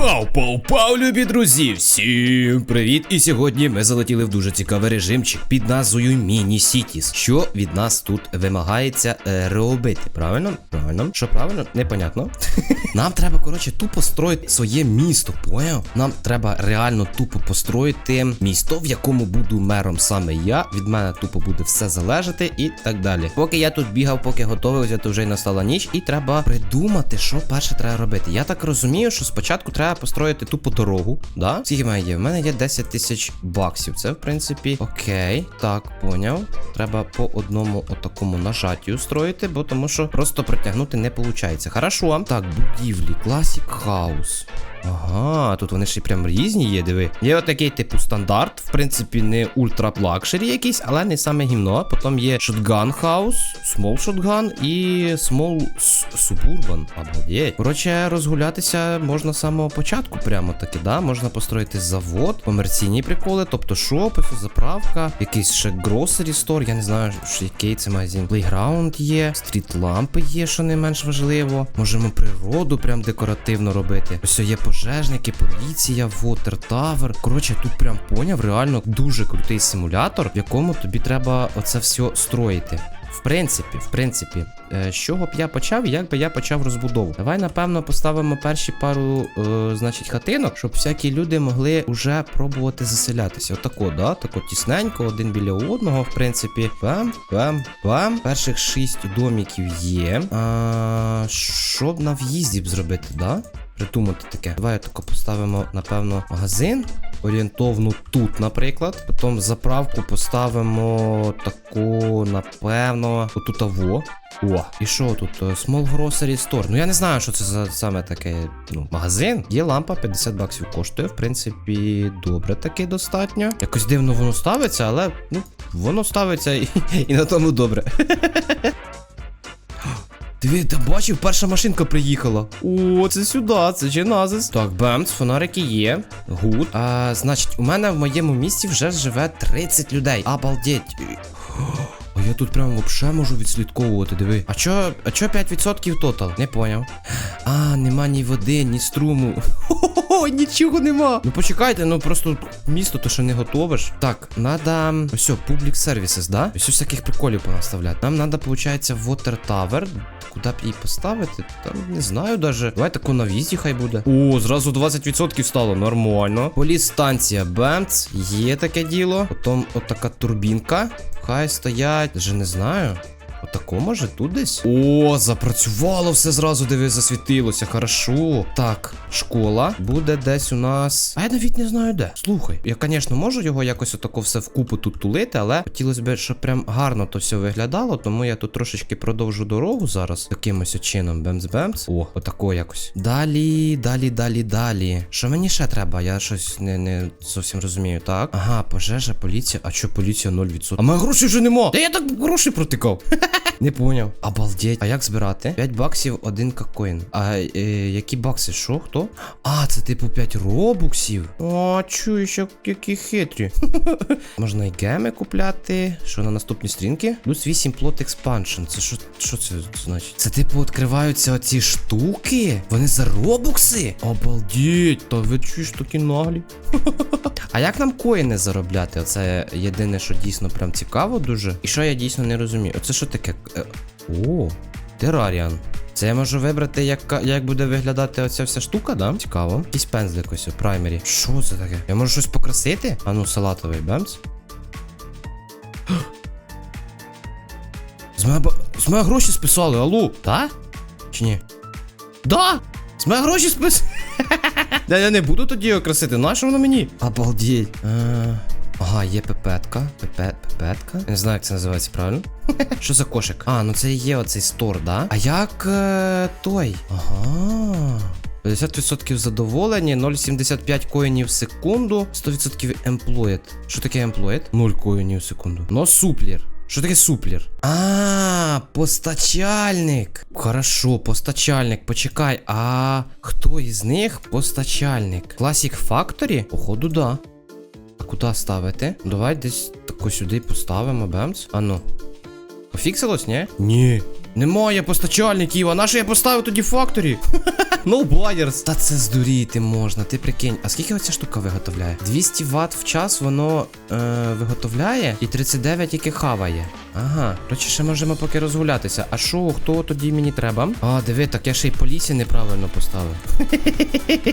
Пау, пау, пау, любі друзі! Всім привіт! І сьогодні ми залетіли в дуже цікавий режимчик під назвою Міні Сітіс. Що від нас тут вимагається е, робити? Правильно? Правильно? Що правильно? Непонятно. Нам треба, коротше, тупо строїти своє місто, поняв? Нам треба реально тупо построїти місто, в якому буду мером саме я. Від мене тупо буде все залежати і так далі. Поки я тут бігав, поки готовився, то вже й настала ніч, і треба придумати, що перше треба робити. Я так розумію, що спочатку треба построїти тупо дорогу. Да? Скільки в мене є? В мене є 10 тисяч баксів. Це в принципі окей. Так, поняв. Треба по одному отакому нажаттю строїти, бо тому що просто протягнути не виходить. Хорошо. Так, будівлі, класік House. Ага, тут вони ще прям різні є, диви. Є отакий типу стандарт, в принципі, не ультра лакшері якийсь, але не саме гімно. Потім є Shotgun House, Small Shotgun і Small Suburban. Обалдеть. Коротше, розгулятися можна з самого початку, прямо таки, да? Можна построїти завод, комерційні приколи, тобто шопи, заправка, якийсь ще grocery store, я не знаю, що який це магазин. Плейграунд є, стріт лампи є, що не менш важливо. Можемо природу прям декоративно робити. Ось є пожежники, поліція, Water Tower. Коротше, тут прям поняв, реально дуже крутий симулятор, в якому тобі треба оце все строїти. В принципі, в принципі, е, з чого б я почав, як би я почав розбудову. Давай, напевно, поставимо перші пару, е, значить, хатинок, щоб всякі люди могли вже пробувати заселятися. Отако, да? Тако тісненько, один біля одного, в принципі. Бам, бам, бам. Перших шість доміків є. А, що б на в'їзді б зробити, да? Придумати таке. Давай тако поставимо, напевно, магазин. Орієнтовно тут, наприклад. Потім заправку поставимо таку, напевно, отут аво. О, і що тут? Е, Small Grocery Store. Ну я не знаю, що це за саме таке ну, магазин. Є лампа, 50 баксів коштує. В принципі, добре таки достатньо. Якось дивно воно ставиться, але ну, воно ставиться і, і на тому добре. Диви, ти бачив, перша машинка приїхала. О, це сюди, це Genesis. Так, бемц, фонарики є. Гуд. А, значить, у мене в моєму місті вже живе 30 людей. Обалдеть. Я тут прям вообще можу відслідковувати, диви. А чо, а чо 5% тотал? Не поняв. А, нема ні води, ні струму. Хо-хо-хо, нічого нема. Ну почекайте, ну просто місто то ще не готове ж. Так, надо. Ось, Public Services, да? Ось всяких приколів понаставляти. Нам надо, получається, Water Tower. Куди б її поставити? Там не знаю даже. Давай таку на в'їзді хай буде. О, зразу 20% стало. Нормально. Полістанція Бемц. Є таке діло. Потім отака турбінка. Хай стоять. вже не знаю. Отако може тут десь? О, запрацювало все зразу, диви, засвітилося. Хорошо. Так, школа буде десь у нас. А я навіть не знаю де. Слухай, я, звісно, можу його якось отако все вкупу тут тулити, але хотілося б, щоб прям гарно то все виглядало, тому я тут трошечки продовжу дорогу зараз. Якимось чином. Бемс-бемс. О, отако якось. Далі, далі, далі, далі. Що мені ще треба? Я щось не, не зовсім розумію. Так. Ага, пожежа, поліція. А що поліція 0%? А мене грошей вже нема. Та я так гроші протикав. Не поняв. Обалдеть. А як збирати? 5 баксів, один кокоін. А е, які бакси? Що? Хто? А, це типу 5 робуксів. О, чуєш, як, які хитрі. Можна і геми купляти. Що на наступній стрінки? Плюс 8 плот експаншн. Це що, що це значить? Це типу відкриваються оці штуки? Вони за робукси? Обалдеть. Та ви чуєш такі наглі? А як нам коїни заробляти? Оце єдине, що дійсно прям цікаво дуже. І що я дійсно не розумію. Оце що таке? Е, О, тераріан. Це я можу вибрати, як, як буде виглядати оця вся штука, да? Цікаво. Якийсь пензлик ось у праймері. Що це таке? Я можу щось покрасити? А ну, салатовий бемс. З мене, з мене гроші списали, алло. Та? Чи ні? Да! З мене гроші списали. Да я не буду тоді його красити, нащо воно мені? Обалдеть. Е, Ага, є пепетка. Я не знаю, як це називається правильно. Що за кошик? А, ну це і є оцей стор, да? А як е, той? Ага. 50% задоволені, 0,75 коїнів в секунду, 100% employed. Що таке employed? 0 коїнів в секунду. Но суплір. Що таке суплір? А, постачальник. Хорошо, постачальник. Почекай. А хто із них постачальник? Classic Factory? Походу, да. Куди ставити? Давай десь тако сюди поставимо, бемц. А ну. Пофіксилось, ні? Ні. Немає постачальників, а на що я поставив тоді факторі? No buyers. Та це здуріти можна, ти прикинь. А скільки оця штука виготовляє? 200 Вт в час воно е, виготовляє і 39 тільки хаває. Ага, коротше, ще можемо поки розгулятися. А що, хто тоді мені треба? А, диви, так я ще й по лісі неправильно поставив.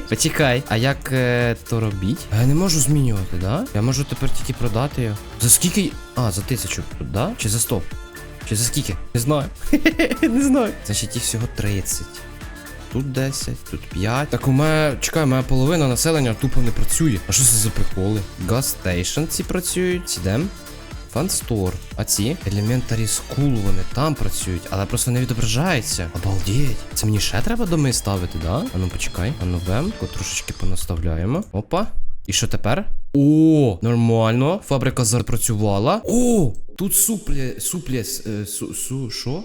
Почекай, а як е, то робіть? А я не можу змінювати, да? Я можу тепер тільки продати його. За скільки? А, за тисячу, да? Чи за 100? Чи за скільки? Не знаю. не знаю. Значить, їх всього 30. Тут 10, тут 5. Так у мене, чекай, у мене половина населення тупо не працює. А що це за приколи? Station ці працюють. Сідем. Фанстор. А ці Elementary School, вони там працюють, але просто не відображається. Обалдеть. Це мені ще треба доми ставити, да? А ну почекай. А ну бем. Трошечки понаставляємо. Опа. І що тепер? О, нормально. Фабрика запрацювала. О! Тут суплі. суплі. е, Су, су, що?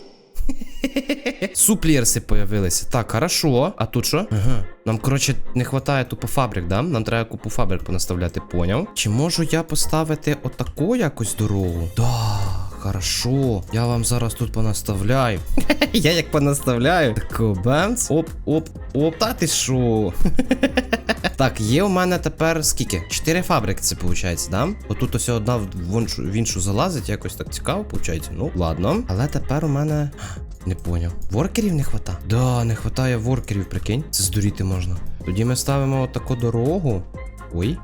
Суплірси появилися. Так, хорошо. А тут що? Ага. Нам, коротше, не вистачає тупо фабрик, да? Нам треба купу фабрик понаставляти, поняв? Чи можу я поставити отаку якусь дорогу? Да. Хорошо, я вам зараз тут понаставляю. я як понаставляю. Тако бамс. Оп, оп, оп. Та ти шо? Так, є у мене тепер скільки? Чотири фабрики, це виходить, да? Отут ось одна в іншу, в іншу залазить, якось так цікаво, виходить. Ну, ладно. Але тепер у мене. Не поняв. Воркерів не хвата? Да, не хватає воркерів, прикинь. Це здуріти можна. Тоді ми ставимо отаку дорогу. Ой.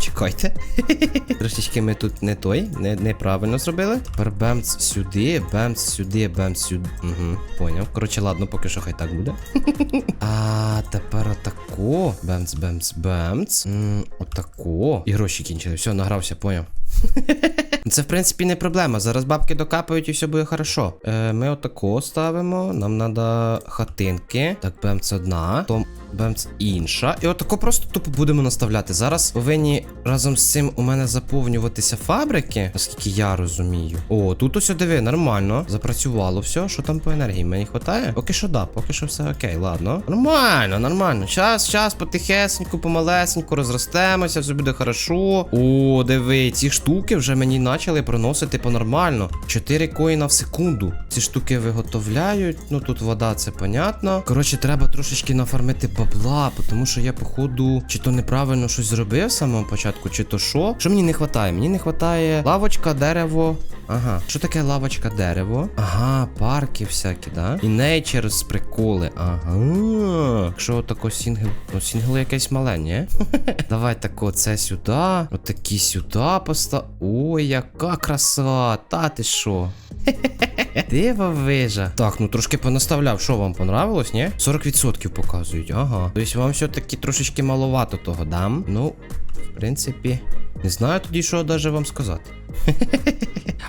Чекайте. Трошечки ми тут не той, не, неправильно зробили. Тепер бемц сюди, бемц сюди, бемц сюди. Угу, поняв. Коротше, ладно, поки що хай так буде. А тепер отако. Бемц, бемц, бемц. М, Отако. І гроші кінчили. Все, награвся, поняв. Це, в принципі, не проблема. Зараз бабки докапають і все буде хорошо. Е, ми отако ставимо. Нам треба хатинки. Так, бемц одна. Том бемц інша. І отако просто тупо будемо наставляти. Зараз повинні разом з цим у мене заповнюватися фабрики, наскільки я розумію. О, тут ось диви, нормально. Запрацювало все. Що там по енергії? Мені хватає? Поки що да, поки що все окей, ладно. Нормально, нормально. Час, час, потихесеньку, помалесеньку, розростемося, все буде хорошо. О, диви, ці штуки вже мені почали проносити по-нормально. 4 коїна в секунду. Ці штуки виготовляють. Ну тут вода, це понятно. Коротше, треба трошечки нафармити бабла, тому що я, походу, чи то неправильно щось зробив з самого початку, чи то що. Що мені не вистачає? Мені не вистачає лавочка, дерево. Ага, що таке лавочка, дерево? Ага, парки всякі, да? І нейчерс приколи. Ага. Якщо тако сінгл. Ну, сінгл якесь мале, ні? Давай тако це сюди. Отакі сюди постав. Ой, яка краса! Та ти що? Дива вижа. Так, ну трошки понаставляв. Що вам понравилось, ні? 40% показують, ага. Тобто вам все-таки трошечки маловато того дам. Ну, принципі, не знаю тоді, що навіть вам сказати.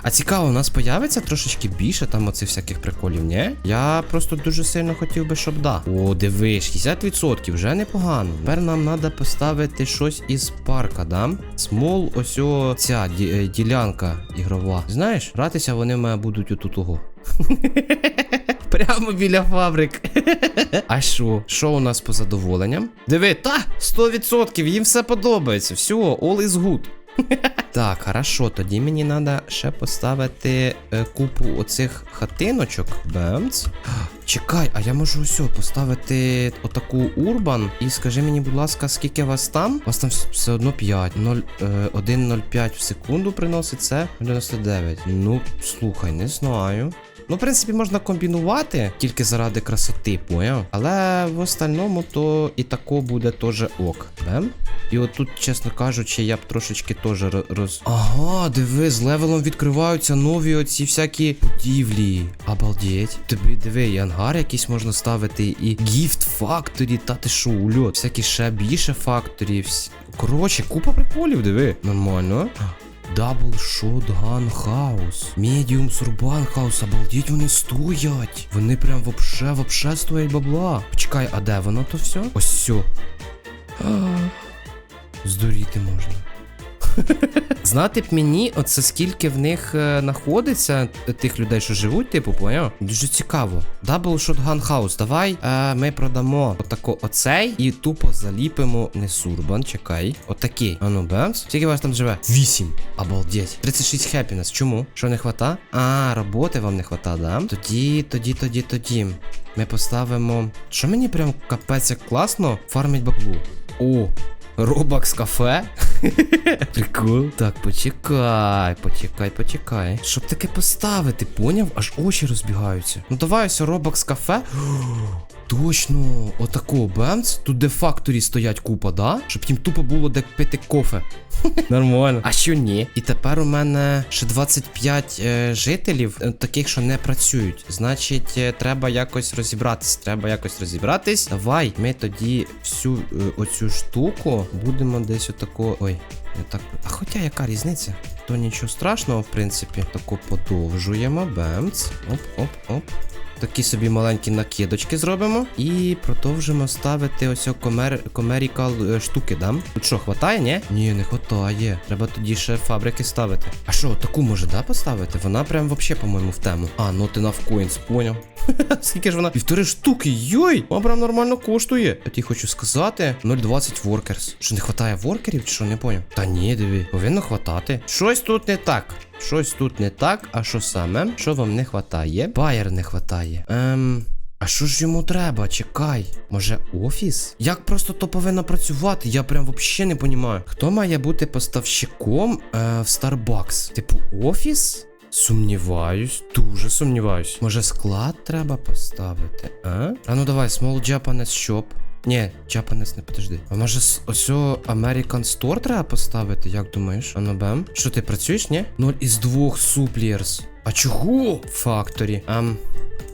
А цікаво, у нас появиться трошечки більше там оцих всяких приколів, ні? Я просто дуже сильно хотів би, щоб да. О, диви, 60% вже непогано. Тепер нам треба поставити щось із парка, да? Смол, ось о, ця е, ділянка ігрова. Знаєш, гратися вони мене будуть отут ого. Прямо біля фабрик. А що? Що у нас по задоволенням? Диви, та 100%, їм все подобається. Все, all is good. Так, хорошо, тоді мені треба ще поставити е, купу оцих хатиночок. Бемц. Чекай, а я можу все поставити отаку урбан. І скажи мені, будь ласка, скільки вас там? У вас там все одно 5. 0, е, 1,05 в секунду приносить це 99. Ну, слухай, не знаю. Ну, в принципі, можна комбінувати тільки заради красоти, поняв? Але в остальному то і тако буде теж ок. Бем? І отут, чесно кажучи, я б трошечки теж роз. Ага, диви, з левелом відкриваються нові оці всякі будівлі. Обалдеть. Тобі диви, і ангар якийсь можна ставити, і гіфт факторі, та ти шо, ульот. Всякі ще більше факторі. Вс... Коротше, купа приколів, диви. Нормально. Дабл Шотган Хаус. Медіум Сурбан Хаус. Обалдіть, вони стоять. Вони прям вообще, вообще стоять бабла. Почекай, а де воно то все? Ось все. Здуріти можна. Знати б мені, оце скільки в них е, знаходиться тих людей, що живуть, типу, поняв? Дуже цікаво. Double Shotgun House. Давай е, ми продамо отако оцей і тупо заліпимо не сурбан, чекай. Отакий. Ану, бемс. Скільки вас там живе? 8. Обалдеть. 36 happiness. Чому? Що не хвата? А, роботи вам не хвата, да? Тоді, тоді, тоді, тоді. Ми поставимо. Що мені прям капець як класно? Фармить баблу. О, Робакс кафе? Прикол. Так, почекай, почекай, почекай. Щоб таке поставити, поняв? Аж очі розбігаються. Ну давай ось з кафе. Точно, отако бемц. Тут де факторі стоять купа, да? Щоб їм тупо було де пити кофе. Нормально. А що ні? І тепер у мене ще 25 е, жителів, е, таких, що не працюють. Значить, е, треба якось розібратись. Треба якось розібратись. Давай, ми тоді всю е, оцю штуку будемо десь отако. Ой. Не так. А хоча яка різниця? То нічого страшного, в принципі. Тако подовжуємо. Бемц. Оп-оп-оп. Такі собі маленькі накидочки зробимо. І продовжимо ставити ось комер... комерікал е, штуки, да? Тут що, хватає, ні? Ні, не хватає. Треба тоді ще фабрики ставити. А що, таку може, да, поставити? Вона прям вообще, по-моєму, в тему. А, ну ти навкоїнс, поняв. Скільки ж вона? Півтори штуки, йой! Вона прям нормально коштує. Я ті хочу сказати, 0,20 workers. Що не хватає воркерів, чи що не поняв? Та ні, диві, повинно хватати. Щось тут не так. Щось тут не так, а що саме? Що вам не хватає? Байер не хватає. Ем. А що ж йому треба? Чекай. Може, офіс? Як просто то повинно працювати? Я прям вообще не понімаю. Хто має бути поставщиком е, в Starbucks? Типу, офіс? Сумніваюсь, дуже сумніваюсь. Може, склад треба поставити, а? А ну давай, Small Japanese Shop. Ні, Japanese не подожди. А може ось American Store треба поставити, як думаєш? Ану бем. Що ти працюєш, ні? Ноль із двох суплієрс. А чого? Факторі. Ам.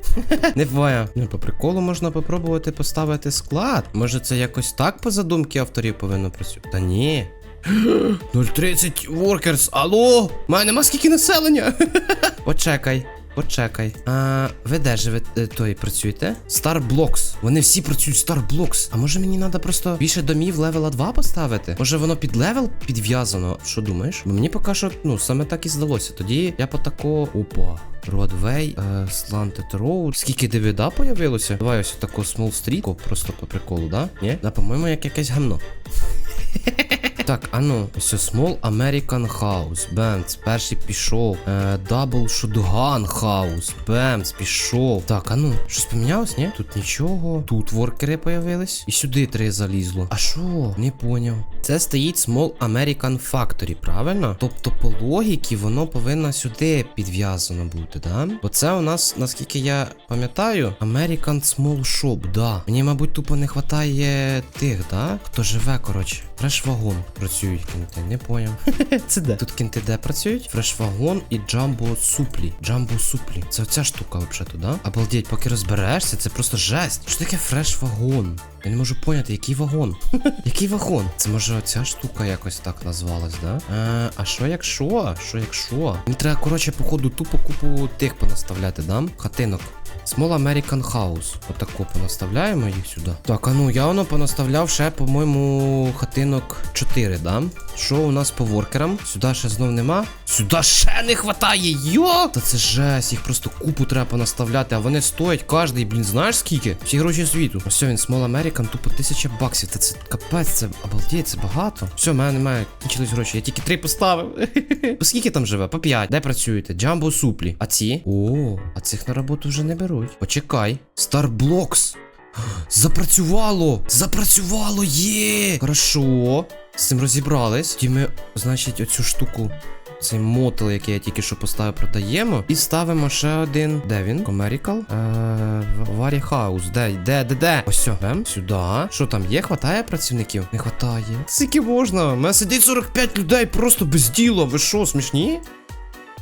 Не поняв. Ну, по приколу можна попробувати поставити склад. Може, це якось так по задумці авторів повинно працювати? Та ні. 030 workers. Алло? Мене нема скільки населення. Почекай. Почекай. А, ви де живете той працюєте? Starblocks. Вони всі працюють Starblocks. А може мені треба просто більше домів левела 2 поставити? Може воно під левел підв'язано? Що думаєш? Бо мені поки що, ну, саме так і здалося. Тоді я по тако. Опа. Родвей, е, Slanted Road. Скільки дивіда появилося? Давай ось тако Small Street. Просто по приколу, да? Ні? Да, по-моєму, як якесь гамно. Так, а ну, ось Small American House. Бемц, перший пішов. Е, Double Shotgun House. Бемц, пішов. Так, а ну, щось помінялось, ні? Тут нічого. Тут воркери появились. І сюди три залізло. А що? Не поняв. Це стоїть Small American Factory, правильно? Тобто, по логіки, воно повинно сюди підв'язано бути, да? Бо це у нас, наскільки я пам'ятаю, American Small Shop, да. Мені, мабуть, тупо не вистачає тих, да? Хто живе, коротше. Фреш-вагон працюють кінти, не поняв. Це де? Тут кінти де працюють? Фреш-вагон і джамбо суплі. Джамбо суплі. Це оця штука взагалі, да? Обалдеть, поки розберешся, це просто жесть. Що таке фреш-вагон? Я не можу поняти, який вагон. який вагон? Це може оця штука якось так назвалась, да? Е, а що якщо? Що якщо? Мені треба, коротше, походу, тупо купу тих понаставляти, да? Хатинок. Small American House. Отако понаставляємо їх сюди. Так, а ну я воно понаставляв ще, по-моєму, хатинок 4, да? Що у нас по воркерам? Сюди ще знов нема. Сюди ще не хватає, йо! Та це жесть, їх просто купу треба понаставляти, а вони стоять кожний, блін, знаєш скільки? Всі гроші світу. Ось він, Small American, тупо тисяча баксів. Та це капець, це обалдеть, це багато. Все, в мене немає, кінчились гроші. Я тільки три поставив. По скільки там живе? По 5. Де працюєте? Джамбо суплі. А ці? О, а цих на роботу вже не беруть. Почекай. Starblocks. Запрацювало! Запрацювало! Є! Хорошо. З цим розібрались. Тоді ми, значить, оцю штуку. Цей мотел, який я тільки що поставив, продаємо. І ставимо ще один. Де він? Комерікал? Е, Варі Хаус. Де, де, де, де? Ось. Бем, сюди. Що там є? Хватає працівників? Не хватає. Скільки можна? У мене сидить 45 людей просто без діла. Ви що, смішні?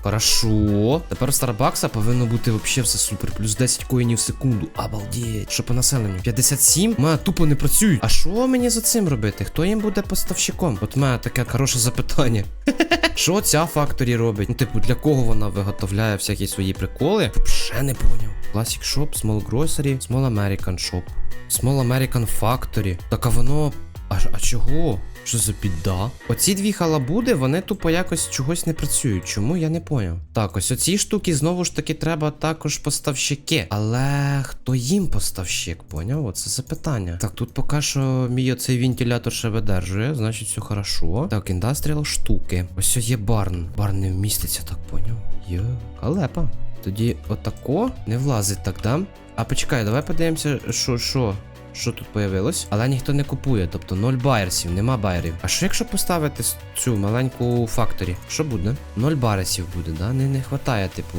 Хорошо. Тепер Старбакса повинно бути вообще все супер. Плюс 10 коїнів в секунду. Обалдеть. Що по населенню? 57? У мене тупо не працюють. А що мені за цим робити? Хто їм буде поставщиком? От мене таке хороше запитання. Що ця факторі робить? Ну, типу, для кого вона виготовляє всякі свої приколи? Вообще не поняв. Classic Shop, Small Grocery, Small American Shop. Small American Factory. Так а воно А, а чого? Що за підда? Оці дві халабуди, вони тупо якось чогось не працюють. Чому я не поняв? Так, ось оці штуки знову ж таки треба також поставщики. Але хто їм поставщик? Поняв? Оце запитання. Так, тут поки що мій оцей вентилятор ще видержує, значить все хорошо. Так, індастріал штуки. Ось є барн. Барн не вміститься, так поняв? Йо, халепа. Тоді отако не влазить так, да? А почекай, давай подивимося, що, що. Що тут появилось? Але ніхто не купує, тобто ноль байерсів, нема байерів. А що якщо поставити цю маленьку факторі? Що буде? Ноль байерсів буде, да? Не, не хватає, типу,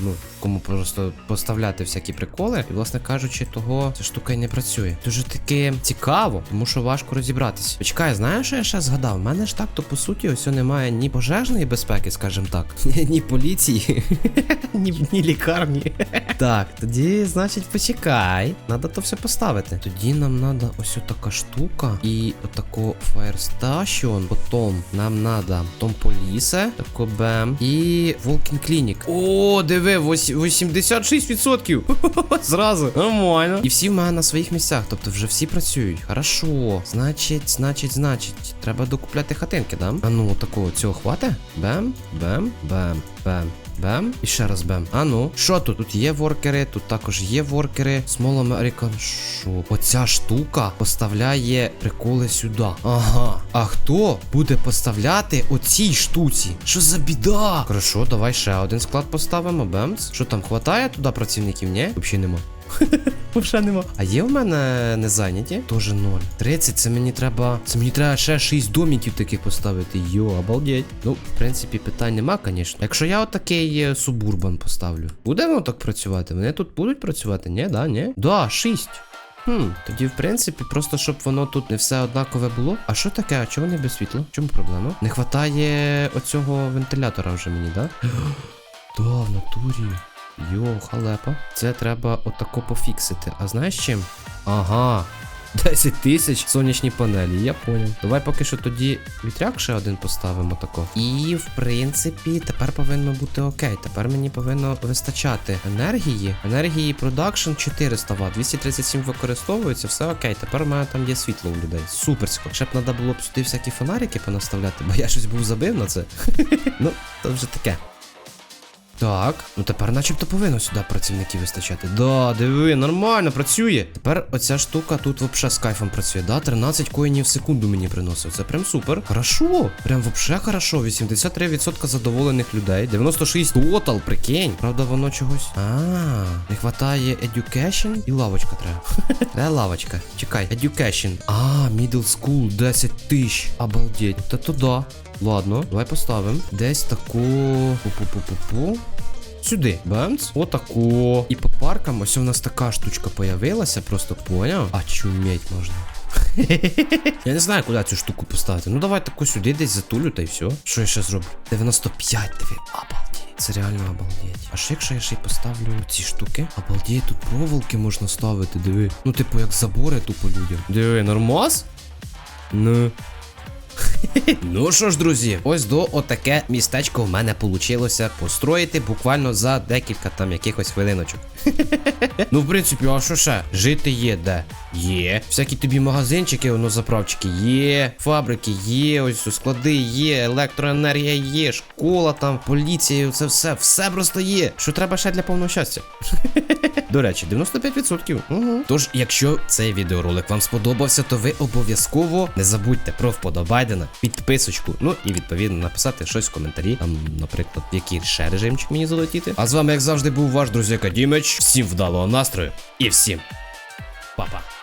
ну, кому просто поставляти всякі приколи. І, власне кажучи, того ця штука і не працює. Дуже таки цікаво, тому що важко розібратися. Почекай, знаєш, що я ще згадав? У мене ж так, то по суті, ось немає ні пожежної безпеки, скажімо так, ні поліції, ні, ні лікарні. Так, тоді, значить, почекай. Надо то все поставити. Тоді нам надо ось така штука. І отако Fire Station. Потім нам надо Том Полісе, тако бем. І Walking Clinic. О, диви, вось- 86%. Зразу. Нормально. І всі в мене на своїх місцях. Тобто вже всі працюють. Хорошо. Значить, значить, значить. Треба докупляти хатинки, да? А ну, такого цього хватить? Бем, бем, бем, бем. Бем. І ще раз бем. А ну, що тут? Тут є воркери, тут також є воркери. Small American Shop. Оця штука поставляє приколи сюди. Ага. А хто буде поставляти оцій штуці? Що за біда? Хорошо, давай ще один склад поставимо. Бемс. Що там, хватає туди працівників? Ні? Взагалі нема. Вже нема. А є в мене не зайняті? Тоже 0. 30, це мені треба. Це мені треба ще 6 доміків таких поставити. Йо, обалдеть. Ну, в принципі, питань нема, звісно. Якщо я отакий е, субурбан поставлю, буде воно так працювати? Вони тут будуть працювати? Ні, да, ні? Да, 6. Хм, тоді, в принципі, просто щоб воно тут не все однакове було. А що таке? А чого не без світла? Чому проблема? Не хватає оцього вентилятора вже мені, да? Да, в натурі. Йо, халепа. Це треба отако пофіксити. А знаєш чим? Ага. 10 тисяч сонячні панелі, я поняв. Давай поки що тоді вітряк ще один поставимо тако. І в принципі, тепер повинно бути окей. Тепер мені повинно вистачати енергії. Енергії продакшн 400 Вт, 237 використовується, все окей. Тепер у мене там є світло у людей. Суперсько. Ще б треба було б сюди всякі фонарики понаставляти, бо я щось був забив на це. ну, то вже таке. Так, ну тепер начебто повинно сюди працівників вистачати. Да, диви, нормально, працює. Тепер оця штука тут вообще з кайфом працює. Да, 13 коїнів в секунду мені приносить. Це прям супер. Хорошо. Прям вообще хорошо. 83% задоволених людей. 96 тотал, прикинь. Правда, воно чогось. А, не хватає education і лавочка треба. Де лавочка? Чекай, education. А, middle school 10 тисяч. Обалдеть. Та то да. Ладно, давай поставимо. Десь таку. Пу-пу-пу-пу-пу. Сюди. Бемц. Отако. І по паркам ось у нас така штучка появилася, просто поняв. А чуметь можна. Я не знаю, куди цю штуку поставити. Ну давай таку сюди десь затулю та й все. Що я ще зроблю? 95, диви. Обалдеть. Це реально обалдеть. А що якщо я ще й поставлю ці штуки? Обалдеть, тут проволоки можна ставити, диви. Ну, типу, як забори тупо людям. Диви, нормас? Ну. Ну що ж, друзі, ось до отаке містечко в мене получилося построїти буквально за декілька там якихось хвилиночок. ну, в принципі, а що ще? Жити є де? Є. Всякі тобі магазинчики, воно заправчики є, фабрики є, ось склади є, електроенергія є, школа там, поліція, це все, все просто є. Що треба ще для повного щастя? До речі, 95%. Угу. Тож, якщо цей відеоролик вам сподобався, то ви обов'язково не забудьте про вподобайдена, підписочку, ну і відповідно написати щось в коментарі. Там, наприклад, який ще режимчик мені залетіти. А з вами, як завжди, був ваш друзяка Дімич. Всім вдалого настрою і всім па-па.